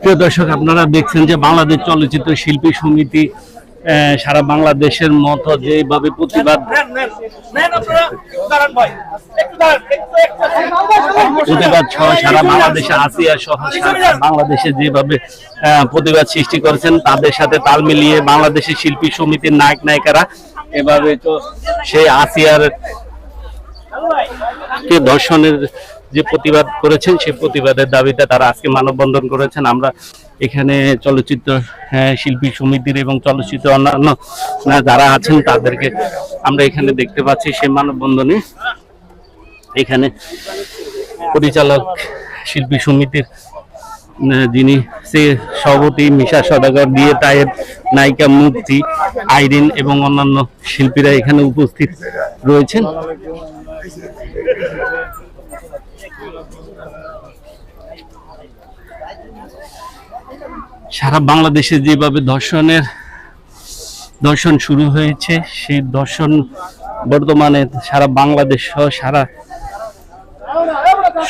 প্রিয় দর্শক আপনারা দেখছেন যে বাংলাদেশ চলচ্চিত্র শিল্পী সমিতি সারা বাংলাদেশের মতো যেভাবে প্রতিবাদ প্রতিবাদ সহ সারা বাংলাদেশে আসিয়া সহ বাংলাদেশে যেভাবে প্রতিবাদ সৃষ্টি করেছেন তাদের সাথে তাল মিলিয়ে বাংলাদেশের শিল্পী সমিতির নায়ক নায়িকারা এভাবে তো সেই আসিয়ার কে ধর্ষণের যে প্রতিবাদ করেছেন সেই প্রতিবাদের দাবিতে তারা আজকে মানববন্ধন করেছেন। আমরা এখানে চলচ্চিত্র হ্যাঁ, শিল্পী সমিতির এবং চলচ্চিত্র অন্যান্য যারা আছেন তাদেরকে আমরা এখানে দেখতে পাচ্ছি সেই মানববন্ধনে। এখানে পরিচালক শিল্পী সমিতির যিনি সে সভাপতি মিশা সদাগর দিয়ে তায়েব নায়িকা মুক্তি আইরিন এবং অন্যান্য শিল্পীরা এখানে উপস্থিত রয়েছেন। সারা বাংলাদেশে যেভাবে ধর্ষণের দর্শন শুরু হয়েছে সেই দর্শন বর্তমানে সারা বাংলাদেশ সহ সারা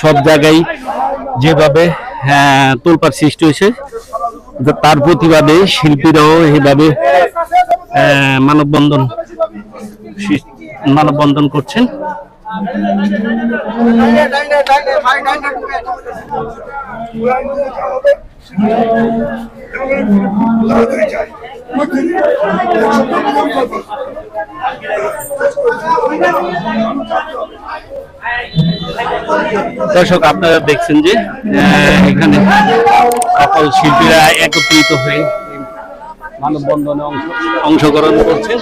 সব জায়গায় যেভাবে হ্যাঁ, তোলপাড় সৃষ্টি হয়েছে তার প্রতিবাদে শিল্পীরাও এইভাবে আহ, মানববন্ধন মানববন্ধন করছেন। দর্শক আপনারা দেখছেন যে এখানে সকল শিল্পীরা একত্রিত হয়ে মানববন্ধনে অংশ অংশগ্রহণ করছেন।